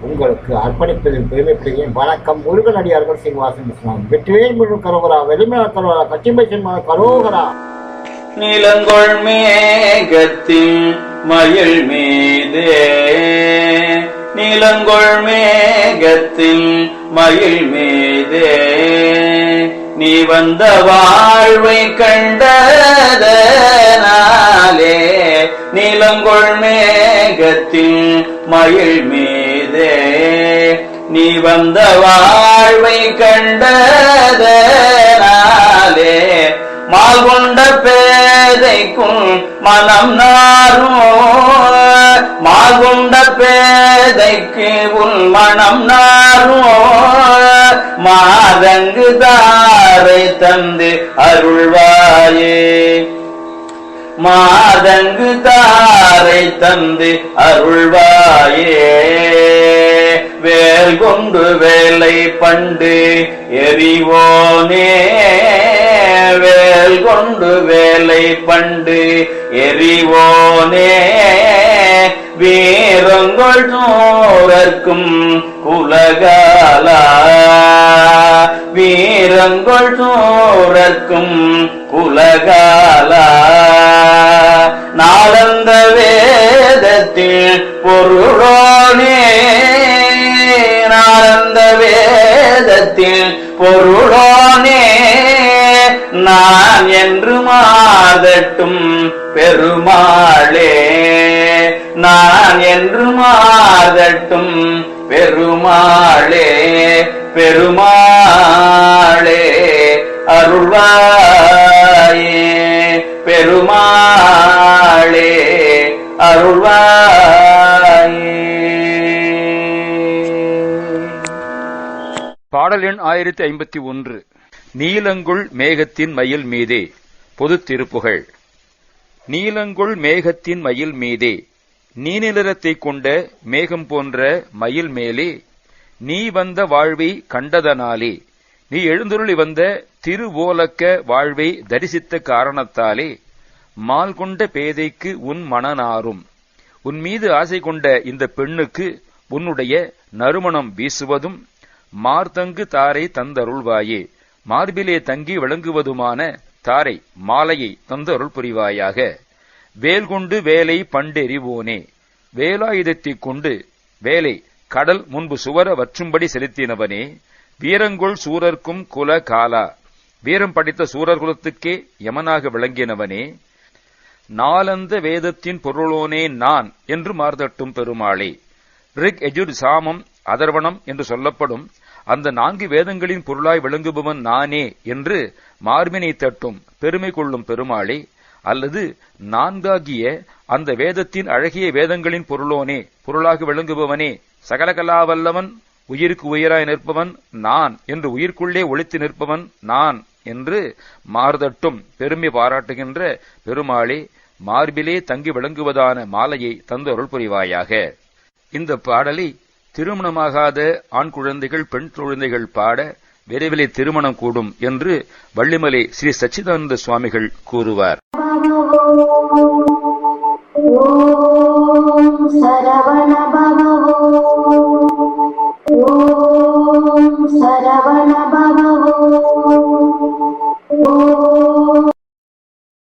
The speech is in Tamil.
உங்களுக்கு அர்ப்பணிப்பதில் பெருமைப்படுகிறேன் வணக்கம். முருகனடியார்கள் சீனிவாசன் இஸ்லாம் வெற்றிவேல் முழு கரோகரா வெளிமல கரோகரா கச்சிம்பை சின்மா கரோகரா. நிலங்கொள் மேகத்தின் மயில் மீதே. நிலங்கொள் மேகத்தின் மயில் மீதே. நீ வந்த வாழ்வை கண்டதனாலே நிலங்கொள் மேகத்தின் மயில் மீதே நீ வந்த வாழ்வை கண்டதனாலே மால் கொண்ட பேதைக்கும் மனம் நாரும். மால் கொண்ட பேதைக்கு உன் மனம் நாரும். மாதங்கு தாரை தந்து அருள்வாயே. மாதங்கு தாரை தந்து அருள்வாயே. வேல் கொண்டு வேலை பண்டு எரிவோனே வேல் கொண்டு வேலை பண்டு எரிவோனே வீரங்கள் சோழர்க்கும் குலகாலா. புலங்கொள் சோழர்க்கும் குலகாலா. நாளந்த வேதத்தில் பொருளோனே. நாளந்த வேதத்தில் பொருளோனே. நான் என்று மாதட்டும் பெருமாளே. நான் என்று மாதட்டும் பெருமாளே. பெருமாளே அருள்வாயே பெருமாளே அருள்வாயே. பாடல் எண் ஆயிரத்தி ஐம்பத்தி ஒன்று. நீலங்குள் மேகத்தின் மயில் மீதே. பொது திருப்புகழ். நீலங்குள் மேகத்தின் மயில் மீதே. நீநிலத்தை கொண்ட மேகம் போன்ற மயில் மேலே. நீ வந்த வாழ்வை கண்டதனாலே. நீ எழுந்துருளி வந்த திருவோலக்க வாழ்வை தரிசித்த காரணத்தாலே மால் கொண்ட பேதைக்கு உன் மனநாரும். உன் மீது ஆசை கொண்ட இந்த பெண்ணுக்கு உன்னுடைய நறுமணம் வீசுவதும் மார்தங்கு தாரை தந்தருள்வாயே. மார்பிலே தங்கி விளங்குவதுமான தாரை மாலையை தந்தருள் புரிவாயாக. வேல் கொண்டு வேலை பண்டெறிவோனே. வேலாயுதத்தைக் கொண்டு வேலை கடல் முன்பு சுவர வற்றும்படி செலுத்தினவனே. வீரங்குள் சூரர்க்கும் குல காலா. வீரம் படித்த சூரர் குலத்துக்கே யமனாக விளங்கினவனே நாலந்த வேதத்தின் பொருளோனே நான் என்று மார்தட்டும் பெருமாளே. ரிக் எஜுர் சாமம் அதர்வணம் என்று சொல்லப்படும் அந்த நான்கு வேதங்களின் பொருளாய் விளங்குபவன் நானே என்று மார்பினை தட்டும் பெருமை கொள்ளும் பெருமாளே அல்லது நான்காகிய அந்த வேதத்தின் அழகிய வேதங்களின் பொருளோனே பொருளாக விளங்குபவனே சகலகலாவல்லவன் உயிருக்கு உயிராய் நிற்பவன் நான் என்று உயிர்க்குள்ளே ஒழித்து நிற்பவன் நான் என்று மாறுதட்டும் பெருமை பாராட்டுகின்ற பெருமாளே மார்பிலே தங்கி விளங்குவதான மாலையை தந்து அருள் புரிவாயாக. இந்த பாடலை திருமணமாகாத ஆண் குழந்தைகள் பெண் குழந்தைகள் பாட விரைவிலே திருமணம் கூடும் என்று வள்ளிமலை ஸ்ரீ சச்சிதானந்த சுவாமிகள் கூறுவார். ஓம் சரவண